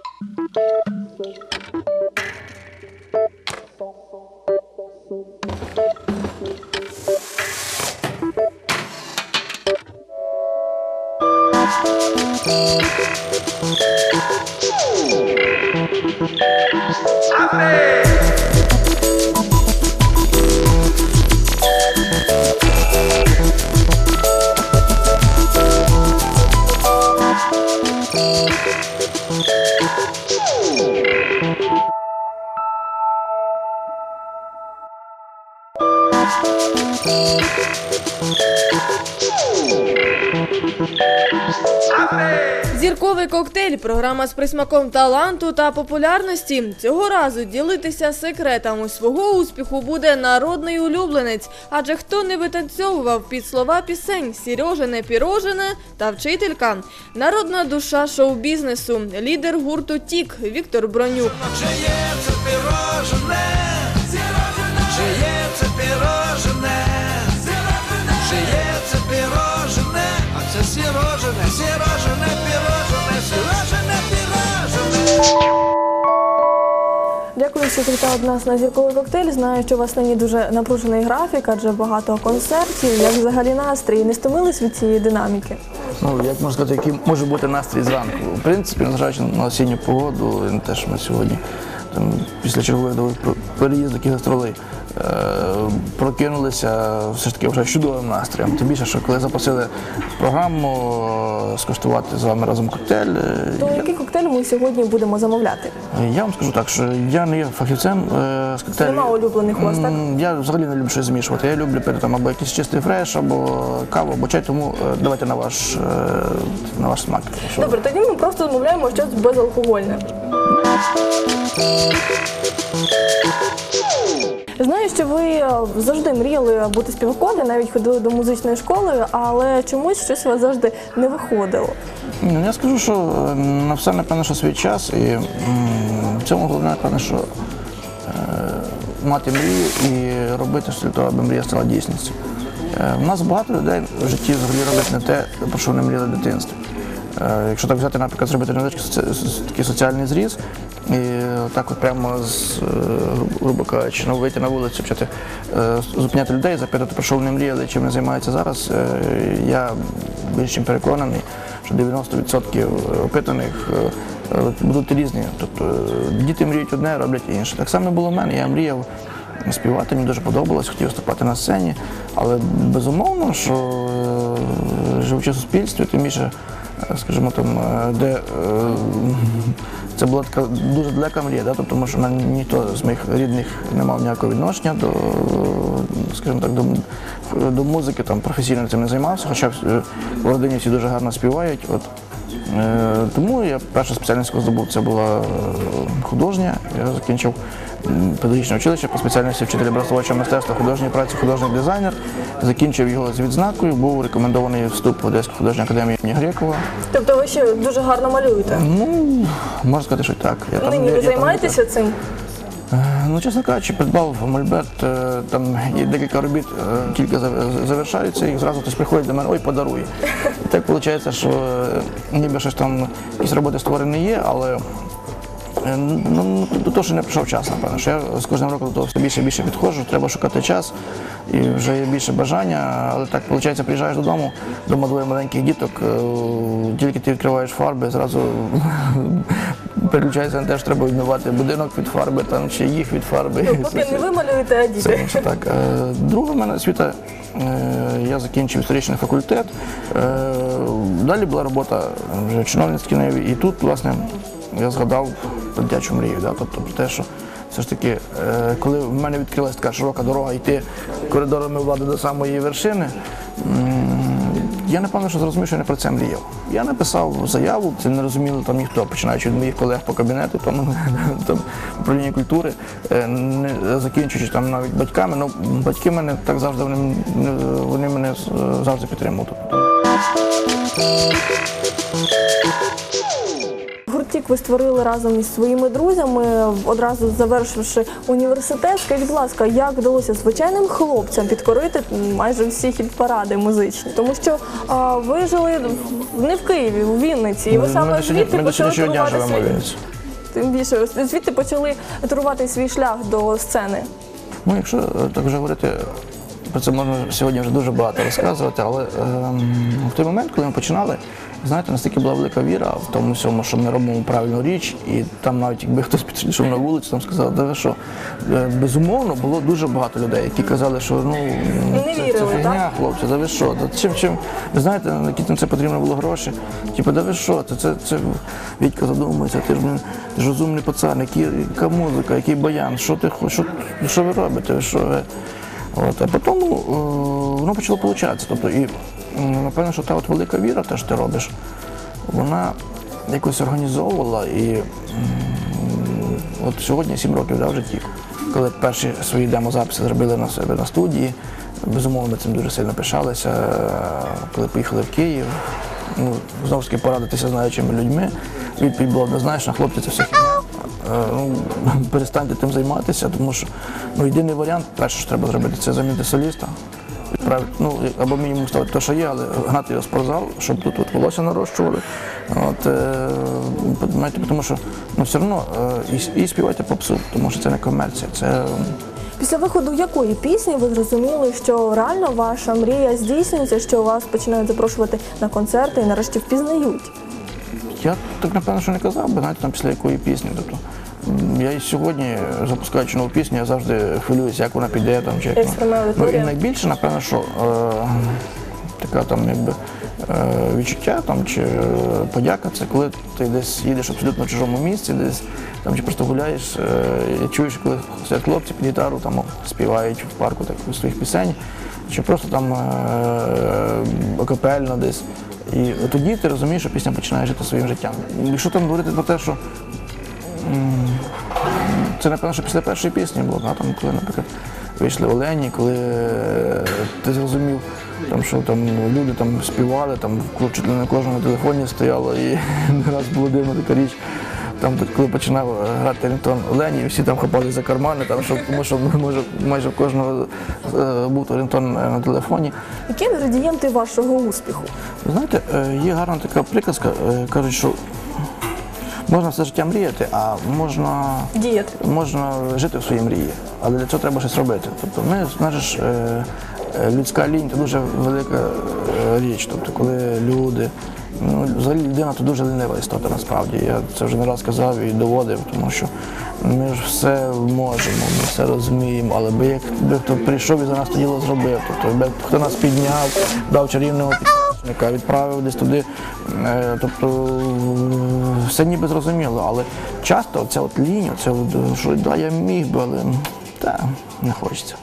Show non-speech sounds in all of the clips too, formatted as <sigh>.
Зірковий коктейль програма з присмаком таланту та популярності. Цього разу ділитися секретами свого успіху буде народний улюбленець. Адже хто не витанцьовував під слова пісень Сірожене пірожене та вчителька. Народна душа шоу-бізнесу, лідер гурту Тік Віктор Бронюк. Чи є це пірожене? Завітали до нас на зірковий коктейль. Знаю, що у вас нині дуже напружений графік, адже багато концертів. Як взагалі настрій? Не стомились від цієї динаміки? Ну, як можна сказати, який може бути настрій зранку. В принципі, незважаючи на осінню погоду, на те, що ми сьогодні там, після чергових переїздок і гастролей прокинулися все ж таки вже чудовим настроєм. Тим більше, що коли запросили програму е, скуштувати з вами разом коктейль, е, То який коктейль ми сьогодні будемо замовляти? я вам скажу так, що я не є фахівцем е, з коктейлю. Нема улюблених у вас, так? Я взагалі не люблю щось змішувати. Я люблю пити там або якийсь чистий фреш, або каву, або чай, тому е, давайте на ваш, е, на ваш смак. Добре, тоді ми просто замовляємо щось безалкогольне. Що ви е, завжди мріяли бути співаком, навіть ходили до музичної школи, але чомусь щось у вас завжди не виходило. Ну, Я скажу, що е, на все напевно, що свій час, і в цьому головне, напевно, що е, мати мрію і робити все для того, аби мрія стала дійсністю. У нас багато людей в житті взагалі роблять не те, про що вони мріяли в дитинстві. Е, Якщо так взяти, наприклад, зробити невеличкий такий соціальний зріз, і так от прямо з, е, грубо кажучи, ну, вийти на вулицю, почати е, зупиняти людей, запитати, про що вони мріяли, чим вони займаються зараз, я більш чим переконаний, що 90% опитаних будуть різні. Тобто діти мріють одне, роблять інше. Так само було в мене. Я мріяв співати, мені дуже подобалось, хотів виступати на сцені. Але безумовно, що живучи в суспільстві, тим більше, скажімо, там, е, де е, це була така дуже далека мрія, да? тобто, тому що ніхто з моїх рідних не мав ніякого відношення до, е, скажімо так, до, до музики, там професійно цим не займався, хоча е, в родині всі дуже гарно співають. От. Е, Тому я перша спеціальність, яку здобув, це була е, художня. Я закінчив педагогічне училище по спеціальності вчитель образотворчого мистецтва художньої праці, художній дизайнер. Закінчив його з відзнакою, був рекомендований вступ в Одеську художню академію імені Грекова. Тобто ви ще дуже гарно малюєте. Ну, можна сказати, що так. Я там- Нині я- ви я там- займаєтеся цим? Е, Ну, чесно кажучи, придбав мольберт, е, там є декілька робіт, е, тільки зав- завершаються, і зразу хтось приходить до мене, ой, подаруй. І так виходить, що е, ніби щось там, якісь роботи створені є, але е, ну, до того, що не прийшов час, напевно. Що я з кожним роком до того все більше і більше підходжу, треба шукати час, і вже є більше бажання, але так виходить, приїжджаєш додому, вдома двоє маленьких діток, е, тільки ти відкриваєш фарби, зразу <laughs> переключається на те, що треба відмивати будинок від фарби там, чи їх від фарби. Ну, Поки не ви малюєте, а діти. інше так. Е, Друга в мене освіта, е, я закінчив історичний факультет. Е, Далі була робота вже в чиновницькій. І тут, власне, я згадав про дитячу мрію. Да? Тобто про те, що все ж таки, е, коли в мене відкрилася така широка дорога йти коридорами влади до самої вершини, я напевно, що зрозумів, що не про це мріяв. Я написав заяву, це не розуміло там ніхто, починаючи від моїх колег по кабінету, там, <laughs> там управління культури, е, не закінчуючи там навіть батьками. Ну, батьки мене так завжди вони, вони мене завжди підтримували. В гурті ви створили разом із своїми друзями, одразу завершивши університет. Скажіть, будь ласка, як вдалося звичайним хлопцям підкорити майже всі хіт-паради музичні? Тому що а, ви жили не в Києві, у Вінниці, і ви саме звідти почали в свій тим більше звідти почали турувати свій шлях до сцени. Ну, якщо е, так вже говорити, про це можна сьогодні вже дуже багато розказувати, але ем, в той момент, коли ми починали, знаєте, настільки була велика віра в тому всьому, що ми робимо правильну річ, і там навіть якби хтось підійшов на вулицю, там сказав, да ви що, Е, безумовно, було дуже багато людей, які казали, що ну це, це фігня, хлопці, да ви що, да чим чим, ви знаєте, на які там це потрібно було гроші. Типу, да ви що, це, це, це Вітька задумується, ти ж ти ж розумний пацан, які, яка музика, який баян, що ти що, що ви робите? Що ви? От, а потім е, воно почало получатися. Тобто, і напевно, що та от велика віра, те, що ти робиш, вона якось організовувала і от сьогодні 7 років да, в житті. Коли перші свої демозаписи зробили на себе на студії, безумовно, цим дуже сильно пишалися. Коли поїхали в Київ, ну, знову ж таки порадитися з знаючими людьми. Відповідь була однозначна, хлопці, це все хіня. Е, Ну, <laughs> перестаньте тим займатися, тому що ну, єдиний варіант, перше, що треба зробити, це замінити соліста. Ну, або мінімум ставити те, що є, але гнати його в спортзал, щоб тут от волосся нарощували. От, е, тому що ну, все одно е, і, і співайте попсу, тому що це не комерція, це Після виходу якої пісні ви зрозуміли, що реально ваша мрія здійснюється, що вас починають запрошувати на концерти і нарешті впізнають? Я так напевно, що не казав би, знаєте, там після якої пісні. Тобто, я і сьогодні, запускаючи нову пісню, я завжди хвилююся, як вона піде там чи як вона- Ну і найбільше, напевно, що е, така там якби е, відчуття там чи е, подяка, це коли ти десь їдеш абсолютно в чужому місці, десь там чи просто гуляєш е, і чуєш, коли хлопці під гітару там співають в парку так, своїх пісень, чи просто там е, акапельно десь. І тоді ти розумієш, що пісня починає жити своїм життям. Якщо там говорити про те, що це напевно, що після першої пісні було, да? там, коли, наприклад, вийшли Олені, коли е, ти зрозумів, там, що там люди там співали, там чуть не на кожному телефоні стояло, і <laughs> не раз було дивно така річ. Там, коли починав е, грати Рінтон Олені, всі там хапали за кармани, там, щоб, тому що може, майже в кожного е, був Рінтон на телефоні. Які інгредієнти вашого успіху? Знаєте, е, є гарна така приказка, е, кажуть, що можна все життя мріяти, а можна, Діяти. можна жити в своїй мрії, але для цього треба щось робити. Тобто ми, знаєш, е, е, людська лінь це дуже велика е, річ. Тобто, коли люди, ну, взагалі людина це дуже лінива істота насправді. Я це вже не раз казав і доводив, тому що ми ж все можемо, ми все розуміємо, але би як би хто прийшов і за нас то діло зробив, тобто би хто нас підняв, дав чарівного підручника, відправив десь туди. Е, Тобто все ніби зрозуміло, але часто ця от лінія, це що да, я міг би, але та не хочеться.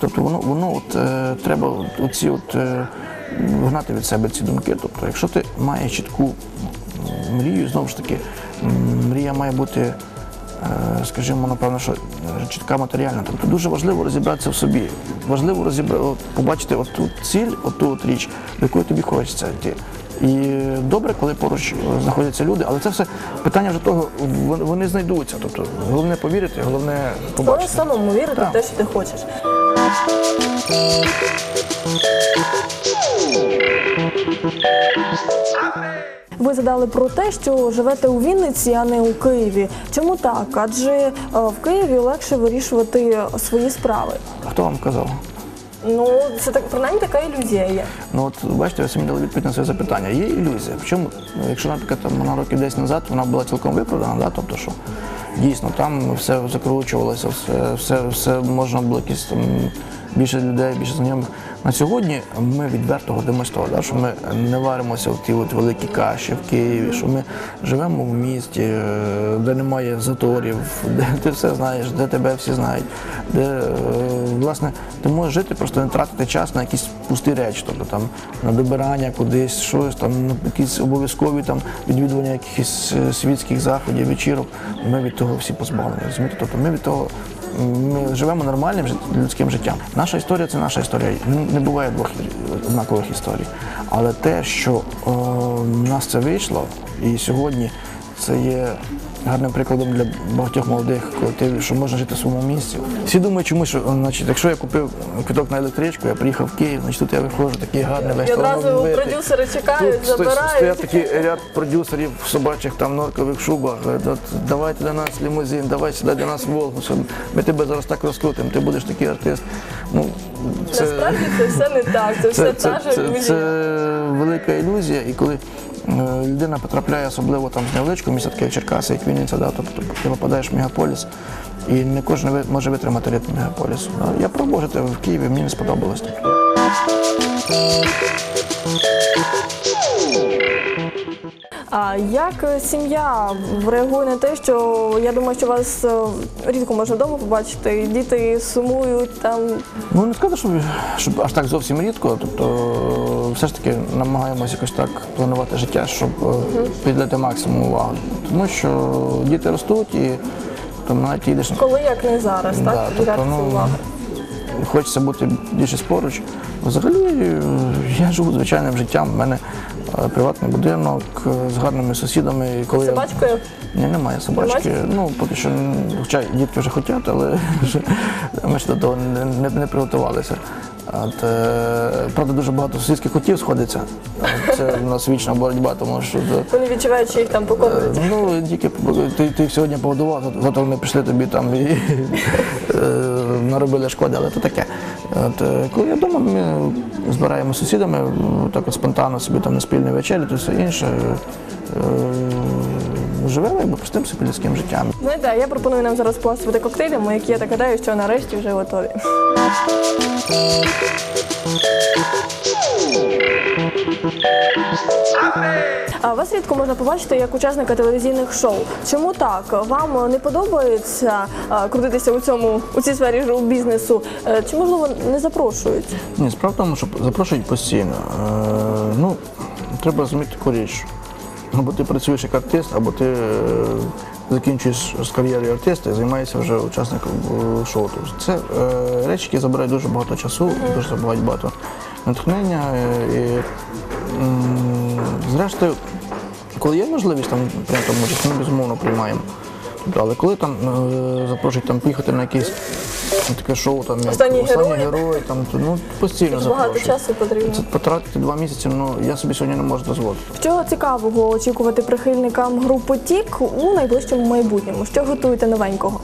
Тобто воно, воно от, е, треба оці от, е, гнати від себе ці думки. Тобто, якщо ти маєш чітку мрію, знову ж таки, мрія має бути скажімо, напевно, що е, чітка матеріальна. Тобто дуже важливо розібратися в собі. Важливо розібра... побачити от ту ціль, от ту от річ, до якої тобі хочеться йти. І добре, коли поруч е, знаходяться люди, але це все питання вже того, вони знайдуться. Тобто головне повірити, головне Головне самому вірити Так. в те, що ти хочеш. Ви задали про те, що живете у Вінниці, а не у Києві. Чому так? Адже е, в Києві легше вирішувати свої справи. Хто вам казав? Ну, це так принаймні така ілюзія є. Ну от бачите, ви самі дали відповідь на своє запитання. Є ілюзія. Причому, якщо, наприклад, там вона років 10 назад вона була цілком виправдана, да? тобто що дійсно там все закручувалося, все, все, все можна було якісь там більше людей, більше знайомих. На сьогодні ми відверто гордимося того, що ми не варимося в ті от великі каші в Києві, що ми живемо в місті, е, де немає заторів, де ти все знаєш, де тебе всі знають, де е, власне ти можеш жити, просто не тратити час на якісь пусті речі, тобто там на добирання кудись, щось там, на якісь обов'язкові там відвідування якихось е, світських заходів, вечірок. Ми від того всі позбавлені. Розумієте? Тобто ми від того. Ми живемо нормальним людським життям. Наша історія це наша історія. Не- буває двох однакових історій. Але те, що о, в нас це вийшло, і сьогодні це є гарним прикладом для багатьох молодих колективів, що можна жити в своєму місці. Всі думають, чому що, значить, якщо я купив квиток на електричку, я приїхав в Київ, значить тут я виходжу, такий гарний весь І одразу продюсери чекають, Тут сто- забирають. стоять такий ряд продюсерів в собачих там норкових шубах. Говорять, «От Давайте до нас лімузин, давай сюди до нас Волгу. щоб Ми тебе зараз так розкрутимо, ти будеш такий артист. Ну, це, Насправді це все не так, це все це, та це, ж це, ілюзія. це велика ілюзія, і коли людина потрапляє особливо там з невеличкого міста, таке Черкаси, як Вінниця, да, тобто ти попадаєш в мегаполіс, і не кожен може витримати ритм мегаполісу. Я пробував жити в Києві, мені не сподобалось. А як е, сім'я реагує на те, що я думаю, що вас е, рідко можна вдома побачити, і діти сумують там. Ну не сказати, щоб, щоб аж так зовсім рідко. Тобто, все ж таки намагаємося якось так планувати життя, щоб е, приділяти максимум уваги. Тому що діти ростуть і там навіть їдеш. Коли як не зараз, так? Да, тобто, ну. Хочеться бути більше поруч. Взагалі е, я живу звичайним життям. У мене е, приватний будинок е, з гарними сусідами. І коли я- Собачкою? ні, немає собачки. Немає? Ну, поки що, хоча дітки вже хочуть, але <laughs> ми ж до того не, не, не приготувалися. От, е, правда, дуже багато сусідських хотів сходиться. Це в нас вічна боротьба, тому що е, Вони відчувають, що їх там поконують. ну, тільки ти, ти їх сьогодні погодував, зато вони прийшли тобі там і е, наробили шкоди, але це таке. От, е, коли я вдома, ми збираємо з сусідами, м, так от спонтанно собі там на спільні вечері, то все інше. Е, Живемо якби простим собі людським життям. Знаєте, а я пропоную нам зараз поласувати коктейлями, які я так гадаю, що нарешті вже готові. А вас рідко можна побачити як учасника телевізійних шоу. Чому так? Вам не подобається а, крутитися у цьому у цій сфері шоу-бізнесу? Е, Чи можливо не запрошують? Ні, справа в тому, що запрошують постійно. Е, ну, треба розуміти таку річ. Або ти працюєш як артист, або ти е, закінчуєш з кар'єрою артиста і займаєшся вже учасником е, шоу. Тобто це е, речі, які забирають дуже багато часу, дуже забирають багато натхнення. і, зрештою, коли є можливість там там ми безумовно приймаємо. Тобто, але коли там запрошують там поїхати на ну, таке шоу, там як Останній герой». герой, там ну постійно Багато часу потрібно. Це потратити два місяці, ну я собі сьогодні не можу дозволити. Чого цікавого очікувати прихильникам групи Тік у найближчому майбутньому? Що готуєте новенького?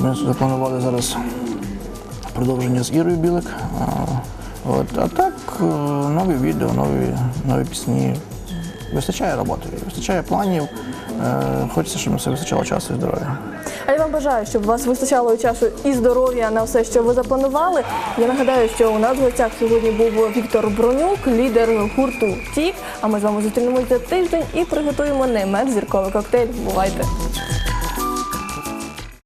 Ми запланували зараз продовження з Ірою Білик. А, От, а так, е, нові відео, нові, нові пісні. Вистачає роботи, вистачає планів. Е, Хочеться, щоб на все вистачало часу і здоров'я. Бажаю, щоб у вас вистачало часу і здоров'я на все, що ви запланували. Я нагадаю, що у нас в гостях сьогодні був Віктор Бронюк, лідер гурту Тік. А ми з вами зустрінемося тиждень і приготуємо не менш зірковий коктейль. Бувайте!